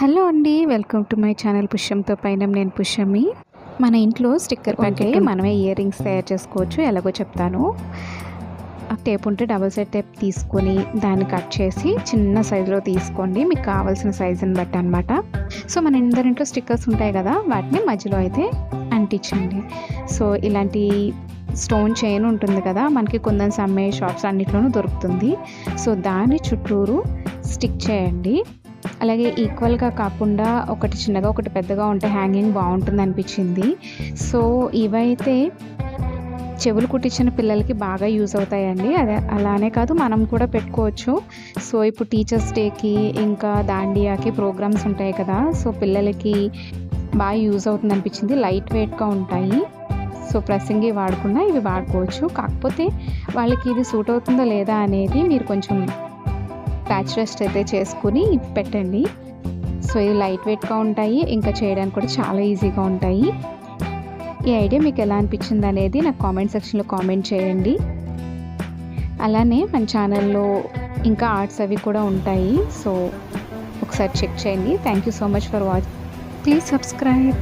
Hello అండి welcome to my channel పుష్యంతో పైన. నేను పుష్యమి. మన ఇంట్లో స్టిక్కర్ ప్యాకెట్ మనమే ఇయర్ రింగ్స్ తయారు చేసుకోవచ్చు ఎలాగో చెప్తాను. ఆ టేప్ ఉంటే డబుల్ సైడ్ టేప్ తీసుకొని దాన్ని కట్ చేసి చిన్న సైజులో తీసుకోండి మీకు కావాల్సిన సైజుని బట్టి అనమాట సో మన ఇందరింట్లో స్టిక్కర్స్ ఉంటాయి కదా వాటిని మధ్యలో అయితే అంటించండి. సో ఇలాంటి స్టోన్ చైన్ ఉంటుంది కదా మనకి కొందరు అమ్మే షాప్స్ అన్నిట్లోనూ దొరుకుతుంది. సో దాని చుట్టూరు స్టిక్ చేయండి. అలాగే ఈక్వల్గా కాకుండా ఒకటి చిన్నగా ఒకటి పెద్దగా ఉంటే హ్యాంగింగ్ బాగుంటుంది అనిపించింది. సో ఇవైతే చెవులు కుట్టించిన పిల్లలకి బాగా యూజ్ అవుతాయండి. అదే అలానే కాదు మనం కూడా పెట్టుకోవచ్చు. సో ఇప్పుడు టీచర్స్ డేకి ఇంకా దాండియాకి ప్రోగ్రామ్స్ ఉంటాయి కదా సో పిల్లలకి బాగా యూజ్ అవుతుంది అనిపించింది. లైట్ వెయిట్గా ఉంటాయి. సో ప్రెస్సింగ్ వాడకుండా ఇవి వాడుకోవచ్చు. కాకపోతే వాళ్ళకి ఇది సూట్ అవుతుందో లేదా అనేది మీరు కొంచెం ప్యాచ్ రెస్ట్ అయితే చేసుకుని పెట్టండి. సో ఇవి లైట్ వెయిట్గా ఉంటాయి. ఇంకా చేయడానికి కూడా చాలా ఈజీగా ఉంటాయి. ఈ ఐడియా మీకు ఎలా అనిపించింది అనేది నాకు కామెంట్ సెక్షన్లో కామెంట్ చేయండి. అలానే మన ఛానల్లో ఇంకా ఆర్ట్స్ అవి కూడా ఉంటాయి. సో ఒకసారి చెక్ చేయండి. Thank you so much for watch please subscribe.